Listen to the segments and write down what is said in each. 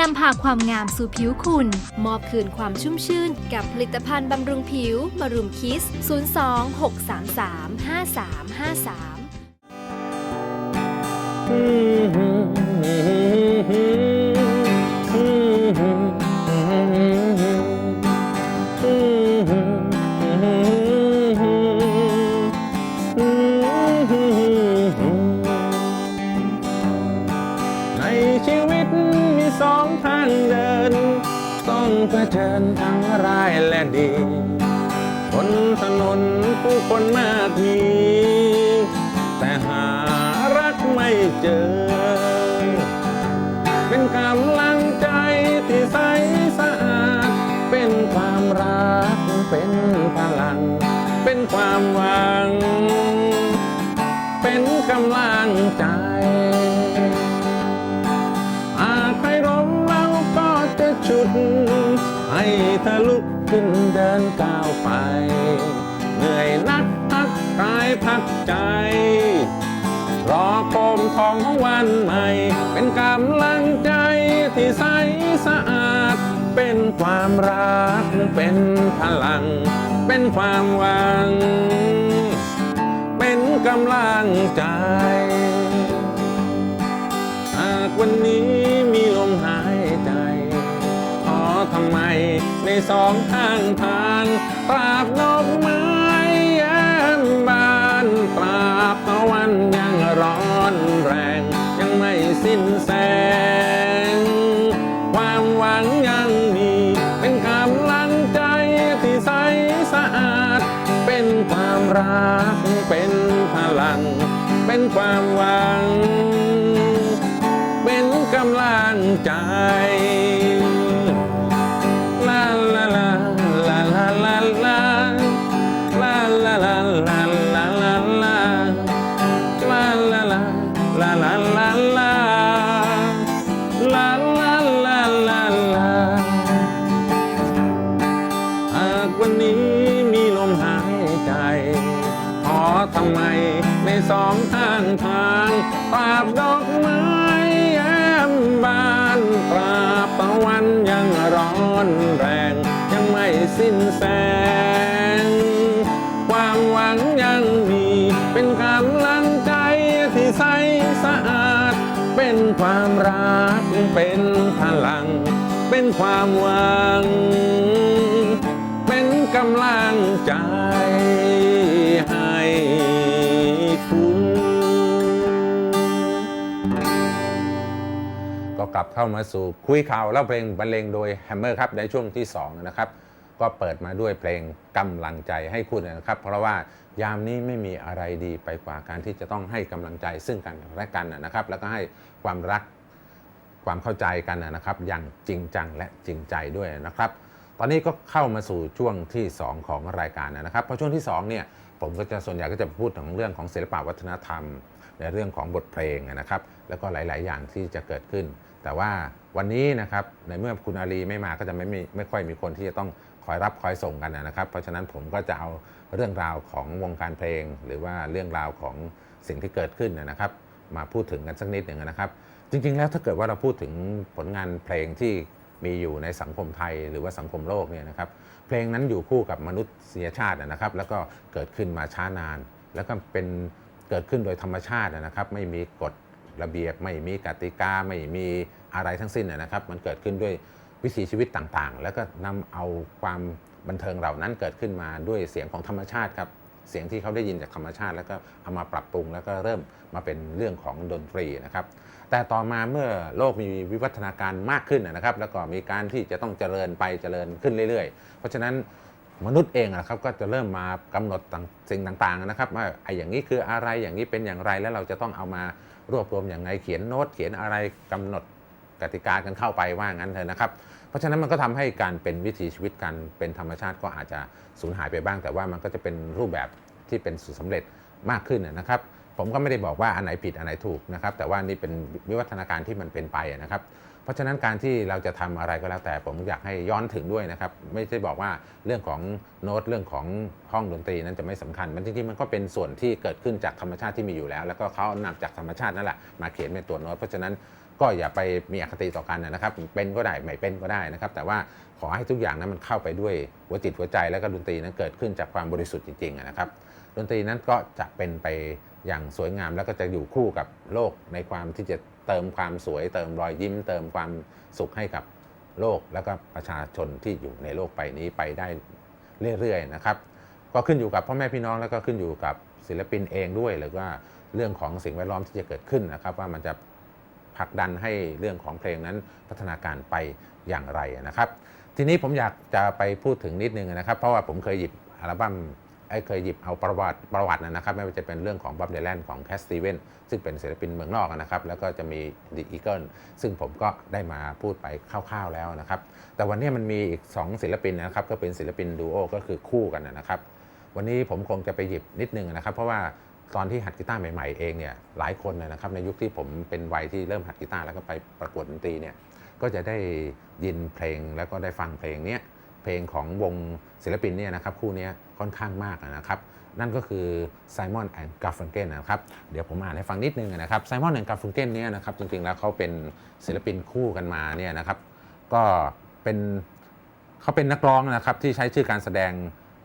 นำพาความงามสู่ผิวคุณ มอบคืนความชุ่มชื่น กับผลิตภัณฑ์บำรุงผิวมารุมคิส 026335353 เจอ เป็นกำลังใจที่ใสสะอาด เป็นความรัก เป็นพลัง เป็นความหวัง เป็นกำลังใจหากใครล้เราก็จะชุด ให้ทะลุกขึ้นเดินก้าวไป เหนื่อยนักพักกายพักใจ รอคมของวันใหม่ เป็นกำลังใจที่ใสสะอาด เป็นความรัก เป็นพลัง เป็นความหวัง เป็นกำลังใจ หากวันนี้มีลมหายใจขอทำไมในสองข้างทางตราบน้อ สิ้นแสง ความหวังยังมี เป็นกำลังใจที่ใสสะอาด เป็นความรัก เป็นพลัง เป็นความหวัง เป็นกำลังใจให้คุณก็กลับเข้ามาสู่คุยข่าวแล้วเพลงบรรเลงโดยแฮมเมอร์ครับในช่วงที่ 2 นะครับ ก็เปิดมาด้วยเพลงกำลังใจให้คุณนะครับ เพราะว่ายามนี้ไม่มีอะไรดีไปกว่าการที่จะต้องให้กำลังใจซึ่งกันและกันนะครับ แล้วก็ให้ความรักความเข้าใจกันนะครับ อย่างจริงจังและจริงใจด้วยนะครับ ตอนนี้ก็เข้ามาสู่ช่วงที่ 2 ของรายการนะครับเพราะช่วงที่2เนี่ยผมก็จะส่วนใหญ่ก็จะพูดถึงเรื่องของศิลปวัฒนธรรม ในเรื่องของบทเพลงนะครับ แล้วก็หลาย ๆ อย่างที่จะเกิดขึ้น แต่ว่าวันนี้นะครับในเมื่อคุณอาลีไม่มาก็จะไม่มีไม่ค่อยมีคนที่จะต้อง คอยรับคอยส่งกันนะครับ เพราะฉะนั้นผมก็จะเอาเรื่องราวของวงการเพลง หรือว่าเรื่องราวของสิ่งที่เกิดขึ้นนะครับ มาพูดถึงกันสักนิดหนึ่งนะครับ จริง ๆ แล้วถ้าเกิดว่าเราพูดถึงผลงานเพลงที่มีอยู่ในสังคมไทยหรือว่าสังคมโลกเนี่ยนะครับ เพลงนั้นอยู่คู่กับมนุษยชาตินะครับ แล้วก็เกิดขึ้นมาช้านาน แล้วก็เป็นเกิดขึ้นโดยธรรมชาตินะครับ ไม่มีกฎระเบียบ ไม่มีกติกา ไม่มีอะไรทั้งสิ้นนะครับ มันเกิดขึ้นด้วย วิถีชีวิตต่างๆ แล้วก็นำเอาความบันเทิงเหล่านั้นเกิดขึ้นมาด้วยเสียงของธรรมชาติครับเสียงที่เขาได้ยินจากธรรมชาติ แล้วก็เอามาปรับปรุงแล้วก็เริ่มมาเป็นเรื่องของดนตรีนะครับ แต่ต่อมาเมื่อโลกมีวิวัฒนาการมากขึ้นนะครับ แล้วก็มีการที่จะต้องเจริญไปเจริญขึ้นเรื่อย ๆ เพราะฉะนั้นมนุษย์เองนะครับก็จะเริ่มมากำหนดสิ่งต่างๆนะครับว่าไอ้อย่างนี้คืออะไรอย่างนี้เป็นอย่างไรแล้วเราจะต้องเอามารวบรวมอย่างไรเขียนโน้ตเขียนอะไรกำหนด กติกากันเข้าไปว่างั้นเถอะนะครับ เพราะฉะนั้นมันก็ทำให้การเป็นวิถีชีวิตการเป็นธรรมชาติก็อาจจะสูญหายไปบ้าง แต่ว่ามันก็จะเป็นรูปแบบที่เป็นสูตรสำเร็จมากขึ้นนะครับผมก็ไม่ได้บอกว่าอันไหนผิดอันไหนถูกนะครับ แต่ว่านี่เป็นวิวัฒนาการที่มันเป็นไปนะครับ เพราะฉะนั้นการที่เราจะทำอะไรก็แล้วแต่ผมอยากให้ย้อนถึงด้วยนะครับ ไม่ใช่บอกว่าเรื่องของโน้ตเรื่องของห้องดนตรีนั้นจะไม่สำคัญ มันจริงๆมันก็เป็นส่วนที่เกิดขึ้นจากธรรมชาติที่มีอยู่แล้ว แล้วก็เขานำจากธรรมชาตินั่นแหละมาเขียนเป็นตัวโน้ตเพราะฉะนั้น ก็อย่าไปมีอคติต่อกันนะครับเป็นก็ได้ไม่เป็นก็ได้นะครับแต่ว่าขอให้ทุกอย่างนั้นมันเข้าไปด้วยหัวจิตหัวใจแล้วก็ดนตรีนั้นเกิดขึ้นจากความบริสุทธิ์จริงๆนะครับดนตรีนั้นก็จะเป็นไปอย่างสวยงาม แล้วก็จะอยู่คู่กับโลกในความที่จะเติมความสวย เติมรอยยิ้ม เติมความสุขให้กับโลก แล้วก็ประชาชนที่อยู่ในโลกไปนี้ไปได้เรื่อยๆนะครับ ก็ขึ้นอยู่กับพ่อแม่พี่น้องแล้วก็ขึ้นอยู่กับศิลปินเองด้วยหรือว่าเรื่องของสิ่งแวดล้อมที่จะเกิดขึ้นนะครับ ว่ามันจะ ผลักดันให้เรื่องของเพลงนั้นพัฒนาการไปอย่างไรนะครับ ทีนี้ผมอยากจะไปพูดถึงนิดนึงนะครับ เพราะว่าผมเคยหยิบอัลบั้มไอ้เคยหยิบเอาประวัติประวัตินะครับ ไม่ว่าจะเป็นเรื่องของบ๊อบเดลแลนของแคสตีเวนซึ่งเป็นศิลปินเมืองนอกนะครับ แล้วก็จะมี The Eagle ซึ่งผมก็ได้มาพูดไปคร่าวๆแล้วนะครับ แต่วันนี้มันมีอีก 2 ศิลปินนะครับ ก็เป็นศิลปินดูโอก็คือคู่กันนะครับ วันนี้ผมคงจะไปหยิบนิดนึงนะครับ เพราะว่า ตอนที่หัดกีตาร์ใหม่ๆเองเนี่ยหลายคนนะครับในยุคที่ผมเป็นวัยที่เริ่มหัดกีตาร์แล้วก็ไปประกวดดนตรีเนี่ยก็จะได้ยินเพลงแล้วก็ได้ฟังเพลงเนี้ยเพลงของวงศิลปินเนี่ยนะครับคู่นี้ค่อนข้างมากนะครับ นั่นก็คือ Simon and Garfunkel นะครับเดี๋ยวผมอ่านให้ฟังนิดนึงนะครับ Simon and Garfunkel เนี่ยนะครับจริงๆแล้วเขาเป็นศิลปินคู่กันมาเนี่ยนะครับก็เป็นเขาเป็นนักร้องนะครับที่ใช้ชื่อการแสดง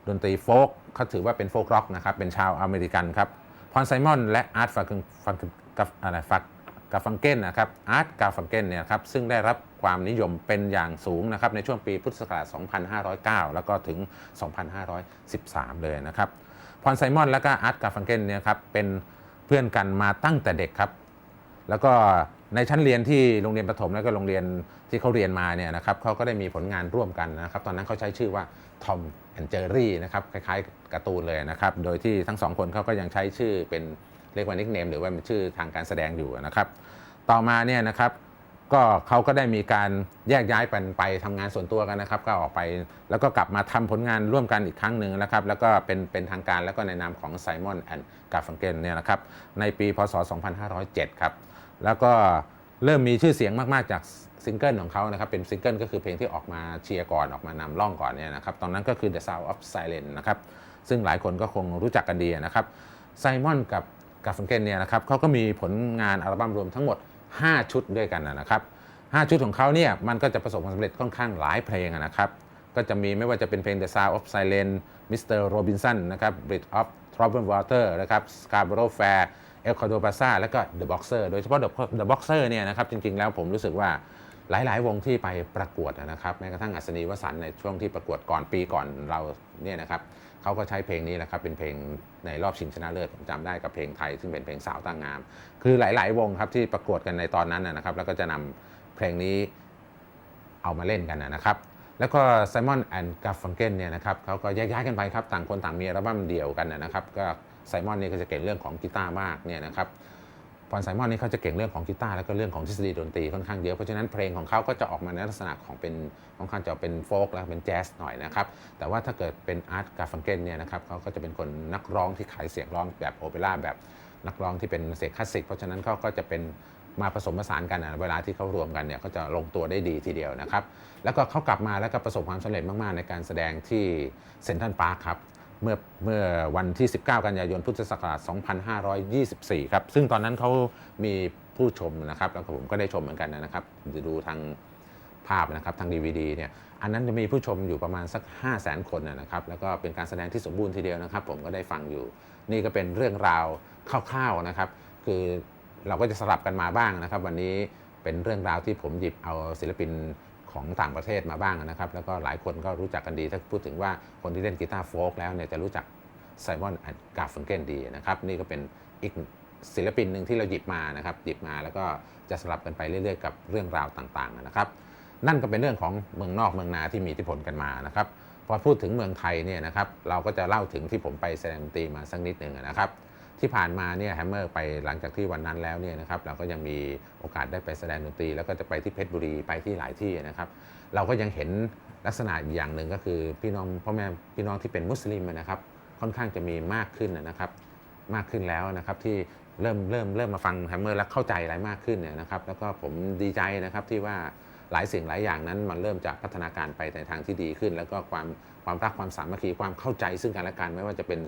ดนตรีโฟล์กเขาถือว่าเป็นโฟล์กร็อกนะครับเป็นชาวอเมริกันครับ อนไซมอนและอาร์ตฟังฟังกับอะไรฟักกาฟังเกนนะครับอาร์ตกาฟังเกนเนี่ยครับซึ่งได้รับความนิยมเป็นอย่างสูงนะครับในช่วงปีพุทธศักราช 2509 แล้วก็ถึง 2513 เลยนะครับพอนไซมอนและก็อาร์ตกาฟังเกนเนี่ยครับเป็นเพื่อนกันมาตั้งแต่เด็กครับ แล้วก็ ในชั้นเรียนที่โรงเรียนประถมแล้วก็โรงเรียนที่เขาเรียนมาเนี่ยนะครับเขาก็ได้มีผลงานร่วมกันนะครับ ตอนนั้นเขาใช้ชื่อว่าทอมแอนเจอรี่นะครับคล้ายๆการ์ตูนเลยนะครับ โดยที่ทั้งสองคนเขาก็ยังใช้ชื่อเป็นเรียกว่านิกเนมหรือว่าเป็นชื่อทางการแสดงอยู่นะครับ ต่อมาเนี่ยนะครับก็เขาก็ได้มีการแยกย้ายกันไปทำงานส่วนตัวกันนะครับ ก็ออกไปแล้วก็กลับมาทำผลงานร่วมกันอีกครั้งหนึ่งนะครับ แล้วก็เป็นเป็นทางการแล้วก็ในนามของ Simon and Garfunkel เนี่ยนะครับในปีพศ 2507 ครับ แล้วก็เริ่มมีชื่อเสียงมาก ๆ จากซิงเกิลของเขานะครับ เป็นซิงเกิลก็คือเพลงที่ออกมาเชียร์ก่อนออกมานำร่องก่อนเนี่ยนะครับ ตอนนั้นก็คือ The Sound of Silence นะครับ ซึ่งหลายคนก็คงรู้จักกันดีนะครับไซมอนกับกาฟังเกนเนี่ยนะครับเขาก็มีผลงานอัลบั้มรวมทั้งหมด 5 ชุดด้วยกันนะครับ 5 ชุดของเขาเนี่ยมันก็จะประสบความสำเร็จค่อนข้างหลายเพลงนะครับ ก็จะมีไม่ว่าจะเป็นเพลง The Sound of Silence Mr. Robinson นะครับ Bridge of Troubled Water นะครับ Scarborough Fair El c o r d o b a s a แล้วก็ The Boxer โดยเฉพาะ The The Boxer เนี่ยนะครับจริงๆแล้วผมรู้สึกว่าหลาย ๆ วงที่ไปประกวดนะครับแม้กระทั่งอัศนีวสันในช่วงที่ประกวดก่อนปีก่อนเราเนี่ยนะครับเขาก็ใช้เพลงนี้แหละครับเป็นเพลงในรอบชิงชนะเลิศผมจำได้กับเพลงไทย ซึ่งเป็นเพลงสาวต่างงาม คือหลาย ๆ วงครับที่ประกวดกันในตอนนั้นนะครับ แล้วก็จะนำเพลงนี้เอามาเล่นกันนะครับแล้วก็ Simon and Garfunkel เนี่ยนะครับเขาก็แยกย้ายกันไปครับต่างคนต่างมีอัลบั้มเดี่ยวกันนะครับก็ ไซมอนนี่ก็จะเก่งเรื่องของกีตาร์มากเนี่ยนะครับพอนไซมอนนี่เขาจะเก่งเรื่องของกีตาร์แล้วก็เรื่องของทฤษฎีดนตรีค่อนข้างเยอะเพราะฉะนั้นเพลงของเขาก็จะออกมาในลักษณะของเป็นค่อนข้างจะเป็นโฟล์กแล้วเป็นแจ๊สหน่อยนะครับแต่ว่าถ้าเกิดเป็นอาร์ตกาฟังเกนเนี่ยนะครับเขาก็จะเป็นคนนักร้องที่ขายเสียงร้องแบบโอเปร่าแบบนักร้องที่เป็นเสียงคลาสสิกเพราะฉะนั้นเขาก็จะเป็นมาผสมผสานกันนะเวลาที่เขารวมกันเนี่ยเขาจะลงตัวได้ดีทีเดียวนะครับ แล้วก็เขากลับมาแล้วก็ประสบความสำเร็จมาก ๆ ในการแสดงที่เซนทรัลพาร์คครับ เมื่อเมื่อวันที่ 19 กันยายนพุทธศักราช 2524 ครับ ซึ่งตอนนั้นเขามีผู้ชมนะครับ แล้วผมก็ได้ชมเหมือนกันนะครับ จะดูทางภาพนะครับทาง DVD เนี่ย อันนั้นจะมีผู้ชมอยู่ประมาณสัก 5 0 0 0 0 0 คนนะครับ แล้วก็เป็นการแสดงที่สมบูรณ์ทีเดียวนะครับ ผมก็ได้ฟังอยู่ นี่ก็เป็นเรื่องราวคร่าวๆนะครับ คือเราก็จะสลับกันมาบ้างนะครับ วันนี้เป็นเรื่องราวที่ผมหยิบเอาศิลปิน ของต่างประเทศมาบ้างนะครับ แล้วก็หลายคนก็รู้จักกันดี ถ้าพูดถึงว่าคนที่เล่นกีตาร์โฟล์กแล้วเนี่ยจะรู้จักไซมอนกาฟังเกนดีนะครับ นี่ก็เป็นอีกศิลปินหนึ่งที่เราหยิบมานะครับหยิบมาแล้วก็จะสลับกันไปเรื่อย ๆ กับเรื่องราวต่างๆนะครับ นั่นก็เป็นเรื่องของเมืองนอกเมืองนาที่มีอิทธิพลกันมานะครับพอพูดถึงเมืองไทยเนี่ยนะครับเราก็จะเล่าถึงที่ผมไปแสดงดนตรีมาสักนิดหนึ่งนะครับ ที่ผ่านมาเนี่ยแฮมเมอร์ไปหลังจากที่วันนั้นแล้วเนี่ยนะครับเราก็ยังมีโอกาสได้ไปแสดงดนตรี แล้วก็จะไปที่เพชรบุรีไปที่หลายที่นะครับ เราก็ยังเห็นลักษณะอีกอย่างหนึ่งก็คือพี่น้องพ่อแม่พี่น้องที่เป็นมุสลิมนะครับ ค่อนข้างจะมีมากขึ้นนะครับ มากขึ้นแล้วนะครับที่เริ่มเริ่มเริ่มมาฟังแฮมเมอร์แล้วเข้าใจอะไรมากขึ้นเนี่ยนะครับ แล้วก็ผมดีใจนะครับที่ว่าหลายสิ่งหลายอย่างนั้นมันเริ่มจากพัฒนาการไปในทางที่ดีขึ้น แล้วก็ความความรักความสามัคคีความเข้าใจซึ่งกันและกันไม่ว่าจะเป็น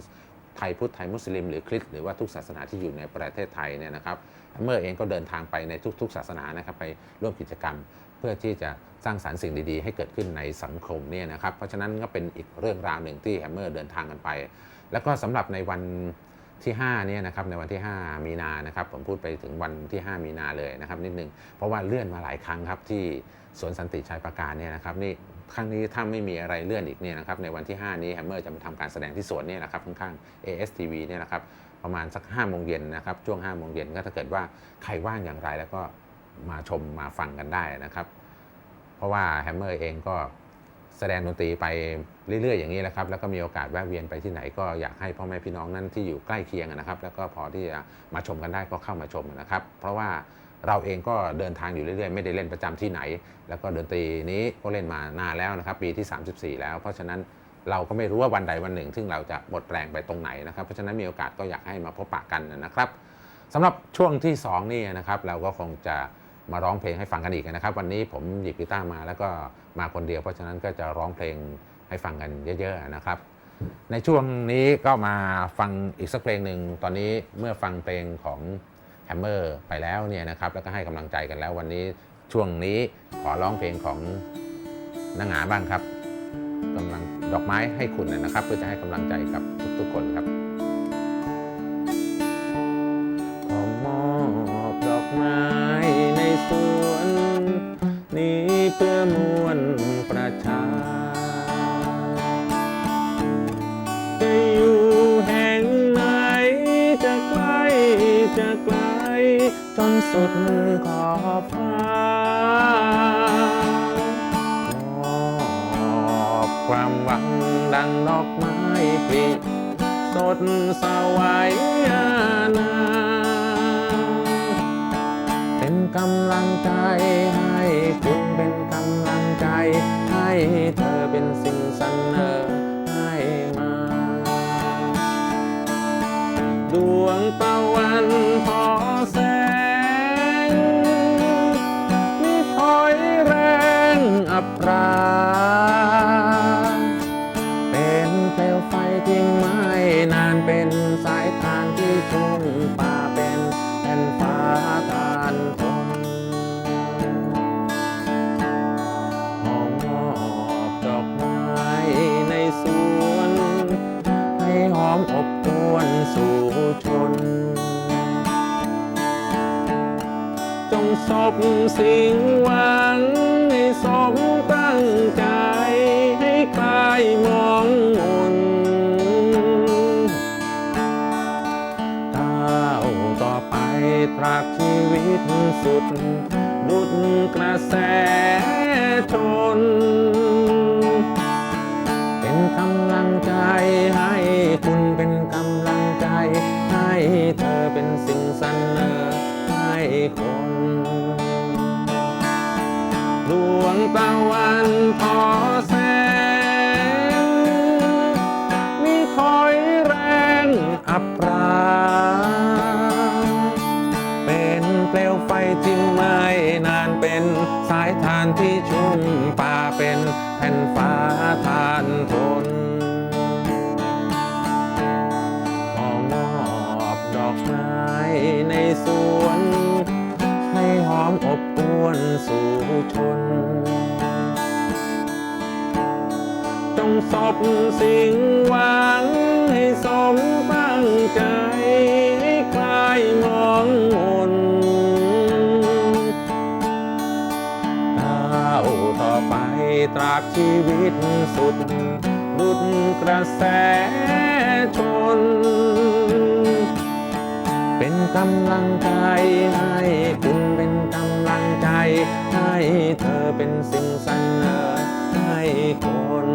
ไทยพุทธไทยมุสลิมหรือคริสต์หรือว่าทุกศาสนาที่อยู่ในประเทศไทยเนี่ยนะครับเมื่อเองก็เดินทางไปในทุก ๆ ศาสนานะครับไปร่วมกิจกรรม เพื่อที่จะสร้างสารรค์สิ่งดีๆ ให้เกิดขึ้นในสังคมเนี่ยนะครับเพราะฉะนั้นก็เป็นอีกเรื่องราวหนึ่งที่แฮมเมอร์เดินทางกันไป แล้วก็สำหรับในวันที่5เนี่ยนะครับในวันที่ 5 มีนานะครับผมพูดไปถึงวันที่ 5 มีนาเลยนะครับนิดนึงเพราะว่าเลื่อนมาหลายครั้งครับที่สวนสันติชัยประการเนี่ยนะครับนี่ ครั้งนี้ถ้าไม่มีอะไรเลื่อนอีกเนี่ยนะครับในวันที่ 5 นี้แฮมเมอร์จะมาทำการแสดงที่สวนเนี่ยนะครับข้างๆ ASTV เนี่ยนะครับประมาณสัก5โมงเย็นนะครับช่วง5โมงเย็นก็ถ้าเกิดว่าใครว่างอย่างไรแล้วก็มาชมมาฟังกันได้นะครับ เพราะว่าแฮมเมอร์เองก็แสดงดนตรีไปเรื่อย ๆ อย่างนี้แหละครับ แล้วก็มีโอกาสแวะเวียนไปที่ไหนก็อยากให้พ่อแม่พี่น้องนั้นที่อยู่ใกล้เคียงนะครับ แล้วก็พอที่จะมาชมกันได้ก็เข้ามาชมนะครับ เพราะว่า เราเองก็เดินทางอยู่เรื่อยๆ ไม่ได้เล่นประจำที่ไหน แล้วก็ดนตรีนี้ก็เล่นมานานแล้วนะครับ ปีที่ 34 แล้ว เพราะฉะนั้นเราก็ไม่รู้ว่าวันใดวันหนึ่ง ซึ่งเราจะหมดแรงไปตรงไหนนะครับ เพราะฉะนั้นมีโอกาสก็อยากให้มาพบปะกันนะครับสำหรับช่วงที่สองนี่นะครับเราก็คงจะมาร้องเพลงให้ฟังกันอีกนะครับ วันนี้ผมหยิบกีตาร์มาแล้วก็มาคนเดียว เพราะฉะนั้นก็จะร้องเพลงให้ฟังกันเยอะๆนะครับ ในช่วงนี้ก็มาฟังอีกสักเพลงหนึ่งตอนนี้เมื่อฟังเพลงของ แฮมเมอร์ไปแล้วเนี่ยนะครับแล้วก็ให้กำลังใจกันแล้ววันนี้ช่วงนี้ขอร้องเพลงของนางหาบ้างครับกำลังดอกไม้ให้คุณนะครับ เพื่อจะให้กำลังใจกับทุกๆคนครับขอมอบดอกไม้ในสวนนี้เพื่อ สุดขอบฟ้ามอบความหวังดังดอกไม้ปลิสดสวายนาเป็นกำลังใจให้คุณเป็นกำลังใจ ให้เธอเป็นสิ่งเสนอให้มา ดวงตะวันพอแสง เป็นเปลวไฟที่ไหม้นานเป็นสายทานที่ชุ่มป่าเป็นแผ่นฟ้าทานทนหอมอบดอกไม้ในสวน ให้หอมอบอวนสู่ชนจงสบสิ่งหวังให้สม สุด ดุดกระแสชน เป็นกำลังใจให้คุณเป็นกำลังใจ ให้เธอเป็นสิ่งเสนอให้คนดวงตะวันพอ อมอบอวนสู่ชนจงสบสิ่งหวังให้สมตั้งใจให้คลายมองมนก้าวต่อไปตราบชีวิตสุดดุดกระแสชน เป็นกำลังใจให้คุณำลังใจ ให้เธอเป็นสิ่งเสนอให้คน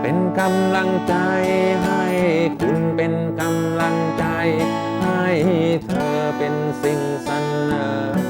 เป็นกำลังใจให้คุณเป็นกำลังใจ ให้เธอเป็นสิ่งเสนอ